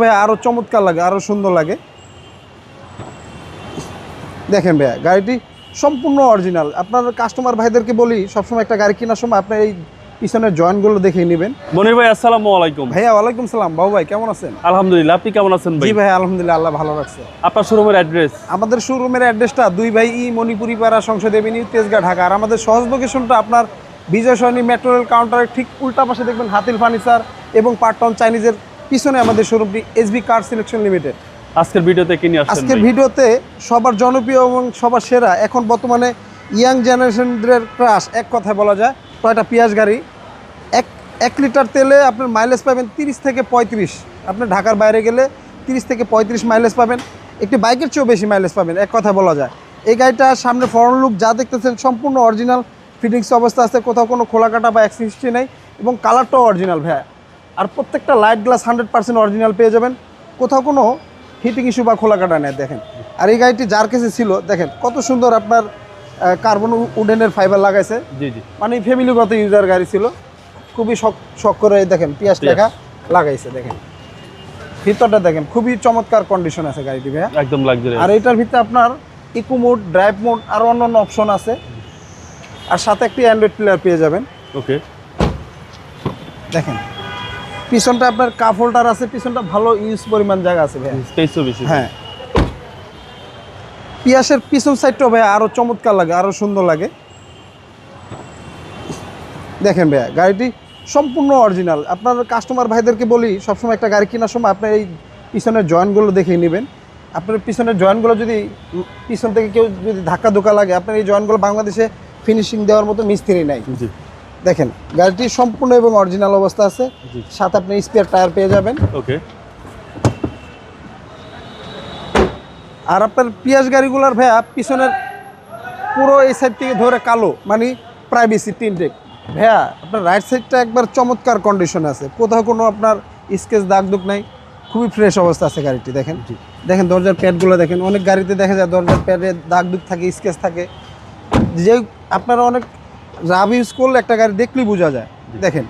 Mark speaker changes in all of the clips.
Speaker 1: ভাই আরও চমৎকার লাগে আরও সুন্দর লাগে। দেখেন ভাইয়া গাড়িটি সম্পূর্ণ অরিজিনাল আপনার কাস্টমার ভাইদেরকে বলি সবসময় একটা গাড়ি কেনার সময় আপনার এই পিছনের জয়েন্টগুলো দেখে নেবেন।
Speaker 2: মনির ভাই আসসালামু আলাইকুম।
Speaker 1: ভাইয়া ওয়ালাইকুম সালাম। বাবু ভাই কেমন আছেন?
Speaker 2: আলহামদুলিল্লাহ আপনি কেমন আছেন ভাই?
Speaker 1: জি ভাই আলহামদুলিল্লাহ আল্লাহ ভালো রাখছে।
Speaker 2: আপনার শোরুমের অ্যাড্রেস
Speaker 1: আমাদের শোরুমের অ্যাড্রেসটা দুই ভাই ই মণিপুরি পাড়া সংসদ এভিনিউ তেজগাঁ ঢাকা। আর আমাদের সহজ লোকেশনটা আপনার বিজয় সরণি মেট্রো রেল কাউন্টারের ঠিক উল্টা পাশে দেখবেন হাতিল ফার্নিচার এবং পার্টন চাইনিজের পিছনে আমাদের শোরুমটি এসবি কার সিলেকশন লিমিটেড
Speaker 2: আজকের ভিডিওতে কি নিয়ে আসছেন
Speaker 1: আজকের ভিডিওতে সবার জনপ্রিয় এবং সবার সেরা এখন বর্তমানে ইয়াং জেনারেশনদের ক্রাশ এক কথায় বলা যায় টয়টা পিয়াজ গাড়ি? এক এক লিটার তেলে আপনার মাইলেজ পাবেন তিরিশ থেকে পঁয়ত্রিশ। আপনি ঢাকার বাইরে গেলে তিরিশ থেকে পঁয়ত্রিশ মাইলেজ পাবেন একটি বাইকের চেয়েও বেশি মাইলেজ পাবেন এক কথায় বলা যায়। এই গাড়িটা সামনে ফরন লুক যা দেখতেছেন সম্পূর্ণ অরিজিনাল ফিটিংস অবস্থা আছে কোথাও কোনো খোলা কাটা বা অ্যাক্সিস্টি নেই এবং কালারটাও অরিজিনাল ভাইয়া। আর প্রত্যেকটা light glass hundred percent original পেয়ে যাবেন। কোথাও কোনো হিটিং ইস্যু বা খোলা কাটা নেই দেখেন। আর এই গাড়িটি যার কাছে ছিল দেখেন কত সুন্দর আপনার কার্বন উডেনের ফাইবার লাগাইছে।
Speaker 2: জি জি।
Speaker 1: মানে ফ্যামিলিগত ইউজার গাড়ি ছিল। খুবই শখ শখ করে দেখেন
Speaker 2: পিয়াজ।
Speaker 1: লেখা লাগাইছে দেখেন। ভিতরটা দেখেন খুবই চমৎকার কন্ডিশন আছে গাড়িটি ভাইয়া।
Speaker 2: একদম লাক্সারি
Speaker 1: আর এটার ভিতরে আপনার ইকো মোড ড্রাইভ মোড আর অন্যান্য অপশন আছে। আর সাথে একটি অ্যান্ড্রয়েড প্লেয়ার পেয়ে যাবেন।
Speaker 2: ওকে
Speaker 1: দেখেন পিছনটা আপনার কাপ হোল্ডার আছে পিছনটা ভালো ইউজ পরিমাণ জায়গা আছে ভাইয়া।
Speaker 2: স্পেসও বেশি।
Speaker 1: হ্যাঁ। পিয়াসের পিছন সাইডটাও ভাইয়া আরও চমৎকার লাগে আরও সুন্দর লাগে। দেখেন ভাইয়া গাড়িটি সম্পূর্ণ অরিজিনাল আপনার কাস্টমার ভাইদেরকে বলি সবসময় একটা গাড়ি কেনার সময় আপনার এই পিছনের জয়েন্টগুলো দেখে নেবেন। আপনার পিছনের জয়েন্টগুলো যদি পিছন থেকে কেউ যদি ধাক্কা ধোকা লাগে আপনার এই জয়েন্টগুলো বাংলাদেশে ফিনিশিং দেওয়ার মতো মিস্ত্রি নাই। দেখেন গাড়িটি সম্পূর্ণ এবং অরিজিনাল অবস্থা আছে। সাথে আপনি স্পেয়ার টায়ার পেয়ে যাবেন।
Speaker 2: ওকে।
Speaker 1: আর আপনার পিয়াজ গাড়িগুলোর ভাইয়া পিছনের পুরো এই সাইড থেকে ধরে কালো মানে প্রাইভেসি তিনটে ভাইয়া আপনার রাইট সাইডটা একবার চমৎকার কন্ডিশনে আছে। কোথাও কোনো আপনার স্কেচ দাগ দুগ নাই। খুবই ফ্রেশ অবস্থা আছে গাড়িটি দেখেন। দেখেন দরজার প্যাডগুলো দেখেন অনেক গাড়িতে দেখা যায় দরজার প্যাডে দাগ দুগ থাকে স্কেচ থাকে। যে আপনারা অনেক রাব ইউজ করলে একটা গাড়ি দেখলেই বোঝা যায়। দেখেন।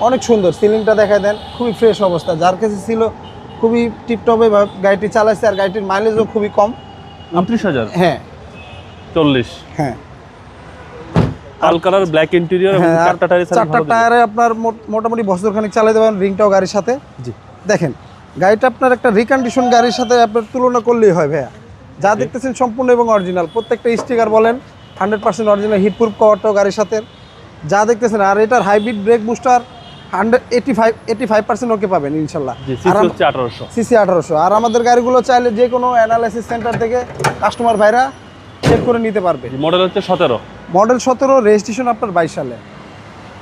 Speaker 1: অনেক সুন্দর সিলিংটা দেখায় দেন খুবই ফ্রেশ অবস্থা। যার কাছে ছিল খুবই টিপটপে গাড়িটি চালাইছে আর গাড়িটির মাইলেজও খুবই কম।
Speaker 2: উনত্রিশ হাজার?
Speaker 1: হ্যাঁ।
Speaker 2: চল্লিশ।
Speaker 1: হ্যাঁ।
Speaker 2: লাল কালার ব্ল্যাক ইন্টেরিয়র
Speaker 1: আর
Speaker 2: চারটা টায়ারে
Speaker 1: চারটা টায়ারে আপনার মোট- মোটামুটি চালাতে পারেন রিংটাও গাড়ির সাথে।
Speaker 2: জি।
Speaker 1: দেখেন গাড়িটা আপনার একটা রিকন্ডিশন গাড়ির সাথে আপনার তুলনা করলেই হয় ভাইয়া। যা দেখতেছেন সম্পূর্ণ এবং অরিজিনাল প্রত্যেকটা স্টিকার বলেন হান্ড্রেড পার্সেন্ট অরিজিনাল হিটপ্রুফ কভারটাও গাড়ির সাথে। যা দেখতেছেন আর এটার hybrid brake booster hundred eighty five eighty five percent okay পাবেন ইনশাল্লাহ। সিসি আঠারোশো। আর আমাদের গাড়িগুলো চাইলে যে কোনো অ্যানালাইসিস সেন্টার থেকে কাস্টমার ভাইরা চেক করে নিতে পারবে।
Speaker 2: মডেল হচ্ছে সতেরো।
Speaker 1: মডেল সতেরো রেজিস্ট্রেশন আপনার বাইশ সালে।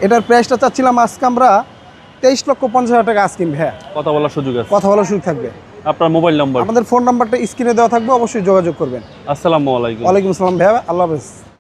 Speaker 1: এটার প্রাইসটা চাচ্ছিলাম আজকে আমরা তেইশ লক্ষ পঞ্চাশ হাজার টাকা আজকিন ভাইয়া
Speaker 2: কথা বলার সুযোগ আছে।
Speaker 1: কথা বলার সুযোগ থাকবে।
Speaker 2: আপনার মোবাইল নাম্বার
Speaker 1: আমাদের ফোন নাম্বারটা স্ক্রিনে দেওয়া থাকবে অবশ্যই যোগাযোগ করবেন।
Speaker 2: আসসালামু আলাইকুম।
Speaker 1: ওয়ালাইকুম আসসালাম ভাইয়া আল্লাহ হাফেজ।